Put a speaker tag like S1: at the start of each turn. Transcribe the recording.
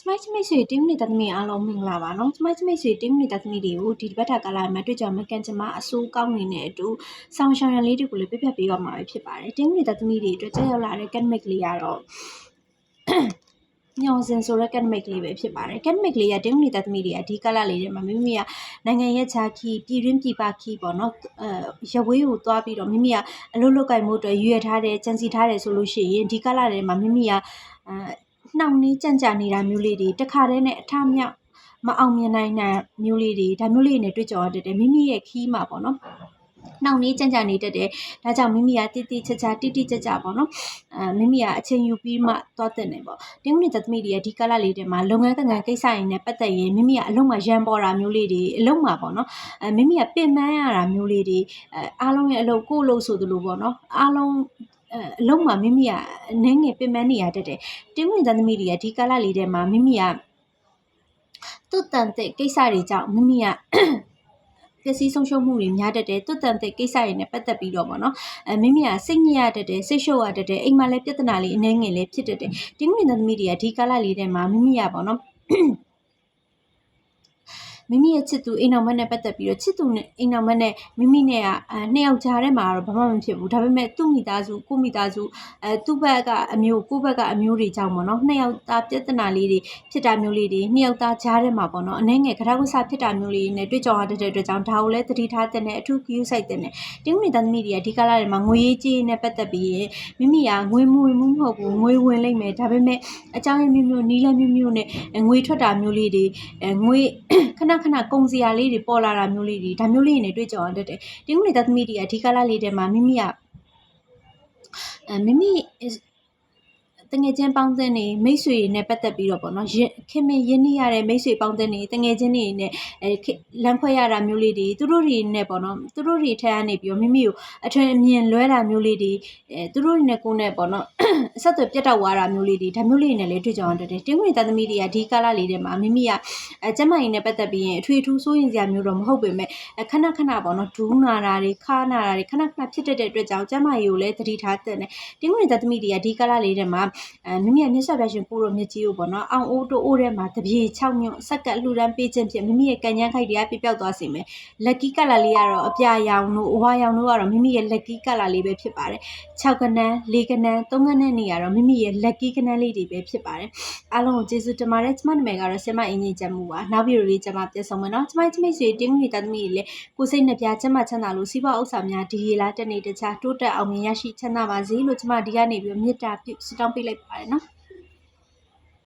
S1: ကျမချမိတ်ဆွေတင်းမိသားသမီးအားလုံးမင်္ဂလာပါနော်ကျမချမိတ်ဆွေတင်းမိသားသမီးတွေကိုဒီတစ်ပတ်တာကာလမှာတွေ့ကြမကန်ကျမအစိုးကောင်းနေတဲ့အတူဆောင်းရှောင်းရံလေးတွေကိုလည်းပြပြပေးရမှာပဲဖြစ်ပါတယ်တင်းမိသားသမီးတွေအတွက်ကြောက်ရောက်လာတဲ့ academic လေးကတော့ညောင်စင်ဆိုတဲ့ academic လေးပဲဖြစ်ပါတယ် academic လေးကတင်းမိသားသမီးတွေအဓိကလာလေးတွေမှာမိမိကနိုင်ငံရဲ့ခြားခီပြည်တွင်းပြည်ပခီပေါ့နော်အဲရဝေးကိုသွားပြီးတော့မိမိကအလုပ်လုပ်ကင်မှုအတွက်ရွေထားတယ်ကြံစီထားတယ်ဆိုလို့ရှိရင်ဒီကလာတွေမှာမိမိကအဲ နှောင့်နှေးကြံ့ကြာနေတာမျိုးလေးတွေတခါတည်းနဲ့အထမြောက်မအောင်မြင်နိုင်တဲ့မျိုးလေးတွေဒါမျိုးလေးတွေနဲ့တွေ့ကြရတတ်တယ်မိမိရဲ့ခီးမှာပေါ့နော်နှောင့်နှေးကြံ့ကြာနေတတ်တယ်ဒါကြောင့်မိမိကတိတိကျကျတိတိကျကျပေါ့နော်အဲမိမိကအချိန်ယူပြီးမှသွားတဲ့နေပေါ့တင်းဦးနေတဲ့သမီးတွေရဲ့ဒီကလလေးတွေမှာလုပ်ငန်းကံကိစ္စရင်းနဲ့ပတ်သက်ရင်မိမိကအလုံးမှာရန်ပေါ်တာမျိုးလေးတွေအလုံးမှာပေါ့နော်အဲမိမိကပင်ပန်းရတာမျိုးလေးတွေအဲအားလုံးရဲ့အလုပ်ကိုယ်လို့ဆိုသလိုပေါ့နော်အားလုံး အဲအလုံးမှာမိမိကအနေငယ်ပင်ပန်းနေရတတ်တယ်တင်းဝင်သားသမီးတွေကဒီကာလလေးထဲမှာမိမိကသူ့တန်တဲ့ကိစ္စတွေကြောင့်မိမိကပျက်စီးဆုံးရှုံးမှုတွေများတတ်တယ်တွတ်တန်တဲ့ကိစ္စတွေနဲ့ပတ်သက်ပြီးတော့ပေါ့နော်အဲမိမိကစိတ်ညစ်ရတတ်တယ်စိတ်ရှုပ်ရတတ်တယ်အိမ်မှာလည်းပြဿနာလေးအနှဲငယ်လေးဖြစ်တတ်တယ်တင်းဝင်သားသမီးတွေကဒီကာလလေးထဲမှာမိမိကပေါ့နော် မိမိရဲ့ချစ်သူအိမ်အောင်မက်နဲ့ပတ်သက်ပြီးတော့ချစ်သူနဲ့အိမ်အောင်မက်နဲ့မိမိနဲ့ကအဲနှစ်ယောက်ကြားထဲမှာတော့ဘာမှမဖြစ်ဘူးဒါပေမဲ့သူ့မိသားစုကိုယ့်မိသားစုအဲသူ့ဘက်ကအမျိုးကိုယ့်ဘက်ကအမျိုးတွေကြောင့်ပေါ့နော်နှစ်ယောက်သားပြဿနာလေးတွေဖြစ်တာမျိုးလေးတွေနှစ်ယောက်သားကြားထဲမှာပေါ့နော်အနှဲငယ်ကရဝဆဖြစ်တာမျိုးလေးတွေနဲ့တွေ့ကြရတဲ့အတွက်ကြောင့်ဒါကိုလည်းသတိထားတဲ့အထူးဂရုစိုက်တဲ့တင်းဝင်သားသမီးတွေကဒီကာလတွေမှာငွေရေးကြေးနဲ့ပတ်သက်ပြီးရင်မိမိကငွေမဝင်မှုမဟုတ်ဘူးငွေဝင်လိမ့်မယ်ဒါပေမဲ့အကြောင်းရင်းမျိုးမျိုးနီးလန်းမျိုးမျိုးနဲ့ငွေထွက်တာမျိုးလေးတွေအဲငွေခဏခဏကုန်စရာလေးတွေပေါ်လာတာမျိုးလေးတွေဒါမျိုးလေးတွေနဲ့တွေ့ကြရတတ်တယ်တင်းဝင်သားသမီးတွေကအဓိကလာလေးတွေမှာမိမိကအဲမိမိ တငယ်ချင်းပေါင်းသင်းနေမိတ်ဆွေတွေနဲ့ပတ်သက်ပြီးတော့ပေါ့နော်ရင်ခင်မင်ရင်းနှီးရတဲ့မိတ်ဆွေပေါင်းသင်းနေတငယ်ချင်းတွေနဲ့အဲလမ်းခွဲရတာမျိုးလေးတွေသူတို့တွေနဲ့ပေါ့နော်သူတို့တွေထက်ကနေပြီးတော့မိမိကိုအထွင်အမြင်လွဲတာမျိုးလေးတွေအဲသူတို့တွေနဲ့ကိုယ်နဲ့ပေါ့နော်အဆက်အသွယ်ပြတ်တောက်သွားတာမျိုးလေးတွေဒါမျိုးလေးတွေနဲ့လည်းတွေ့ကြရတတ်တယ်တင်းဝင်သားသမီးတွေကဒီကာလလေးတွေမှာမိမိကအဲကျမကြီးနဲ့ပတ်သက်ပြီးရင်အထွေထူးစိုးရင်စရာမျိုးတော့မဟုတ်ပေမဲ့ခဏခဏပေါ့နော်ဒူးနာတာတွေခါနာတာတွေခဏခဏဖြစ်တတ်တဲ့အတွက်ကြောင့်ကျမကြီးကိုလည်းသတိထားတဲ့နဲ့တင်းဝင်သားသမီးတွေကဒီကာလလေးတွေမှာအဲမိမိရဲ့မြတ်စွာဘုရားရှင်ပို့တော်မြတ်ကြီးကိုပေါ့နော်အောင်အိုးတိုးအိုးထဲမှာတပြေ6ညွန့်စက္ကပ်လှူဒန်းပေးခြင်းဖြင့်မိမိရဲ့ကံကြမ်းခိုက်တရားပြပြောက်သွားစေမယ်လက်ကီကလာလေးကတော့အပြာရောင်တို့အဝါရောင်တို့ကတော့မိမိရဲ့လက်ကီကလာလေးပဲဖြစ်ပါတယ်6ကနန်း4ကနန်း3ကနန်းနေရတော့မိမိရဲ့လက်ကီကနန်းလေးတွေပဲဖြစ်ပါတယ်အားလုံးကိုကျေးဇူးတင်ပါတယ်ကျမနာမည်ကတော့ဆင်မအင်းကြီးကျမ်းမူပါနောက်ဗီဒီယိုလေးကျမပြန်ဆောင်မယ်နော်ကျမကျမိတ်ဆွေတင်းငွေတသမီးတွေလည်းကိုစိတ်နှပြကျမချမ်းသာလို့စီးပွားဥစ္စာများဒီရေလားတက်နေတခြားတိုးတက်အောင်မြင်ရရှိချမ်းသာပါစေလို့ကျမဒီကနေပြီးမေတ္တာပြုဆုတောင်းပေးလိုက်ပါတယ်နော်